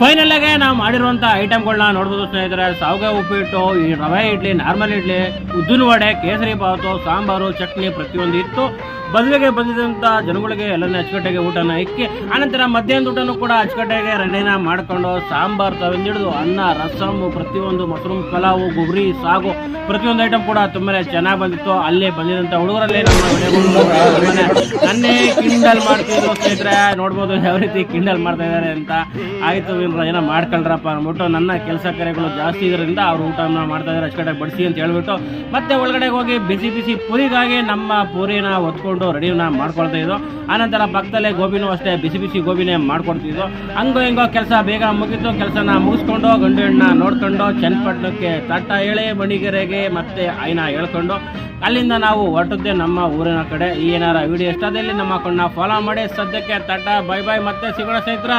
Final ಆಗಿ ನಾವು ಮಾಡಿರುವಂತ ಐಟಮ್ಗಳನ್ನ ನೋಡ್ಬೋದು ಸ್ನೇಹಿತರೆ. ಸಾವಿಗೆ ಉಪ್ಪಿಟ್ಟು, ಈ ರವೆ ಇಡ್ಲಿ ನಾರ್ಮಲ್ ಇಡ್ಲಿ, ಉದ್ದಿನ ವಡೆ, ಕೇಸರಿ ಬಾತು, ಸಾಂಬಾರು, ಚಟ್ನಿ ಪ್ರತಿಯೊಂದು ಇತ್ತು. ಬದುವೆಗೆ ಬಂದಿದ್ದಂಥ ಜನಗಳಿಗೆ ಎಲ್ಲನೇ ಅಚ್ಚುಕಟ್ಟೆಗೆ ಊಟನ ಇಕ್ಕಿ, ಆನಂತರ ಮಧ್ಯಾಹ್ನದ ಊಟನೂ ಕೂಡ ಅಚ್ಚುಕಟ್ಟೆಗೆ ರೆಡಿನ ಮಾಡಿಕೊಂಡು ಸಾಂಬಾರು ತಗೊಂಡಿಡಿದು ಅನ್ನ ರಸಮ್ಮು ಪ್ರತಿಯೊಂದು ಮಶ್ರೂಮ್ ಪಲಾವು, ಗುಬ್ರಿ, ಸಾಗು, ಪ್ರತಿಯೊಂದು ಐಟಮ್ ಕೂಡ ತುಂಬಾ ಚೆನ್ನಾಗಿ ಬಂದಿತ್ತು. ಅಲ್ಲೇ ಬಂದಿದ್ದಂಥ ಹುಡುಗರಲ್ಲೇ ನಮ್ಮ ನನ್ನೇ ಕಿಂಡಲ್ ಮಾಡ್ತಿದ್ರು ಸ್ನೇಹಿತರೆ. ನೋಡ್ಬೋದು ಯಾವ ರೀತಿ ಕಿಂಡಲ್ ಮಾಡ್ತಾ ಇದ್ದಾರೆ ಅಂತ. ಆಯ್ತು ಇವ್ರು ಏನೋ ಮಾಡ್ಕೊಳ್ರಪ್ಪ ಅಂದ್ಬಿಟ್ಟು ನನ್ನ ಕೆಲಸ ಕಾರ್ಯಗಳು ಜಾಸ್ತಿ ಇದರಿಂದ ಅವ್ರು ಊಟನ ಮಾಡ್ತಾ ಇದ್ದಾರೆ ಕಡೆ ಬಡಿಸಿ ಅಂತ ಹೇಳ್ಬಿಟ್ಟು ಮತ್ತೆ ಒಳಗಡೆ ಹೋಗಿ ಬಿಸಿ ಬಿಸಿ ಪುರಿಗಾಗಿ ನಮ್ಮ ಪೂರಿನ ಹೊತ್ಕೊಂಡು ರೆಡಿನ ಮಾಡ್ಕೊಳ್ತಾ ಇದ್ದು ಆನಂತರ ಪಕ್ಕದಲ್ಲೇ ಗೋಬಿನೂ ಅಷ್ಟೇ ಬಿಸಿ ಬಿಸಿ ಗೋಬಿನೇ ಮಾಡ್ಕೊಡ್ತಿದ್ದೋ ಹಂಗೋ ಹಿಂಗೋ ಕೆಲಸ ಬೇಗ ಮುಗಿತು, ಕೆಲಸನ ಮುಗಿಸ್ಕೊಂಡು ಗಂಡು ಹೆಣ್ಣ ನೋಡ್ಕೊಂಡು ಚನ್ನಪಟ್ಟಣಕ್ಕೆ ತಟ್ಟ ಹೇಳಿ ಮಣಿಗೆರೆಗೆ ಮತ್ತೆ ಐನ ಹೇಳ್ಕೊಂಡು ಅಲ್ಲಿಂದ ನಾವು ಹೊರಟದ್ದೇ ನಮ್ಮ ಊರಿನ ಕಡೆ. ಈ ಏನಾರ ವಿಡಿಯೋ ಇಷ್ಟದಲ್ಲಿ ನಮ್ಮ ಅಕೌಂಟ್ನ ಫಾಲೋ ಮಾಡಿ. ಸದ್ಯಕ್ಕೆ ತಟ್ಟ ಬೈ ಬೈ ಮತ್ತೆ ಸಿಗೋಣ ಸ್ನೇಹಿತರ.